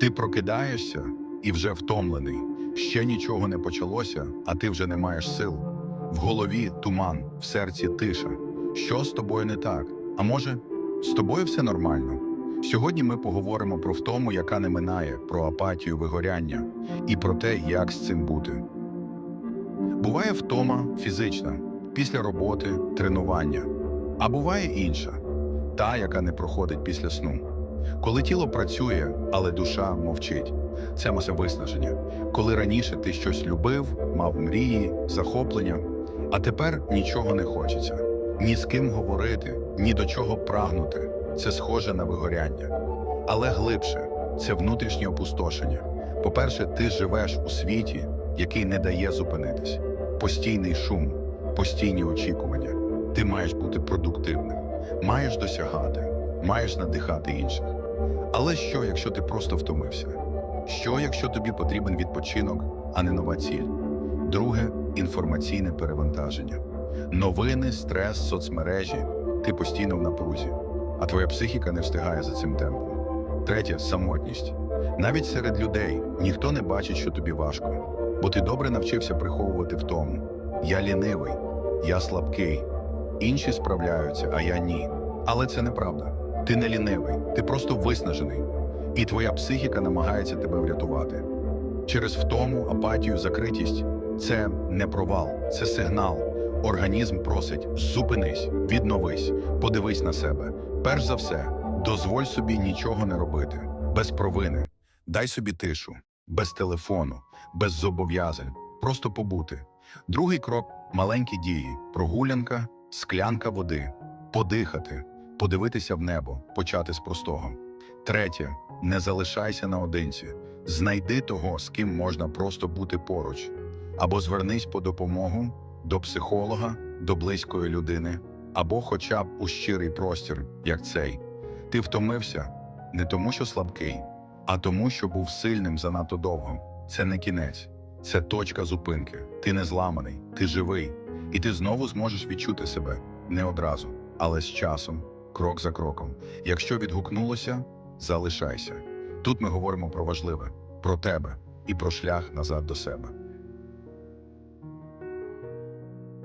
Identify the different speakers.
Speaker 1: Ти прокидаєшся і вже втомлений. Ще нічого не почалося, а ти вже не маєш сил. В голові туман, в серці тиша. Що з тобою не так? А може, з тобою все нормально? Сьогодні ми поговоримо про втому, яка не минає, про апатію, вигоряння і про те, як з цим бути. Буває втома фізична, після роботи, тренування, а буває інша, та, яка не проходить після сну. Коли тіло працює, але душа мовчить. Це маса виснаження. Коли раніше ти щось любив, мав мрії, захоплення, а тепер нічого не хочеться. Ні з ким говорити, ні до чого прагнути. Це схоже на вигоряння. Але глибше це внутрішнє опустошення. По-перше, ти живеш у світі, який не дає зупинитись. Постійний шум, постійні очікування. Ти маєш бути продуктивним, маєш досягати, маєш надихати інших. Але що, якщо ти просто втомився? Що, якщо тобі потрібен відпочинок, а не нова ціль? Друге інформаційне перевантаження. Новини, стрес, соцмережі. Ти постійно в напрузі, а твоя психіка не встигає за цим темпом. Третє самотність. Навіть серед людей ніхто не бачить, що тобі важко, бо ти добре навчився приховувати втому. Я лінивий, я слабкий. Інші справляються, а я ні. Але це неправда. Ти не лінивий, ти просто виснажений, і твоя психіка намагається тебе врятувати. Через втому, апатію, закритість це не провал, це сигнал. Організм просить зупинись, відновись, подивись на себе. Перш за все, дозволь собі нічого не робити, без провини. Дай собі тишу, без телефону, без зобов'язань, просто побути. Другий крок маленькі дії: прогулянка, склянка води, подихати, подивитися в небо, почати з простого. Третє не залишайся наодинці. Знайди того, з ким можна просто бути поруч, або звернись по допомогу до психолога, до близької людини, або хоча б у щирий простір, як цей. Ти втомився не тому, що слабкий, а тому, що був сильним занадто довго. Це не кінець, це точка зупинки. Ти не зламаний, ти живий, і ти знову зможеш відчути себе не одразу, але з часом, крок за кроком. Якщо відгукнулося, залишайся. Тут ми говоримо про важливе, про тебе і про шлях назад до себе.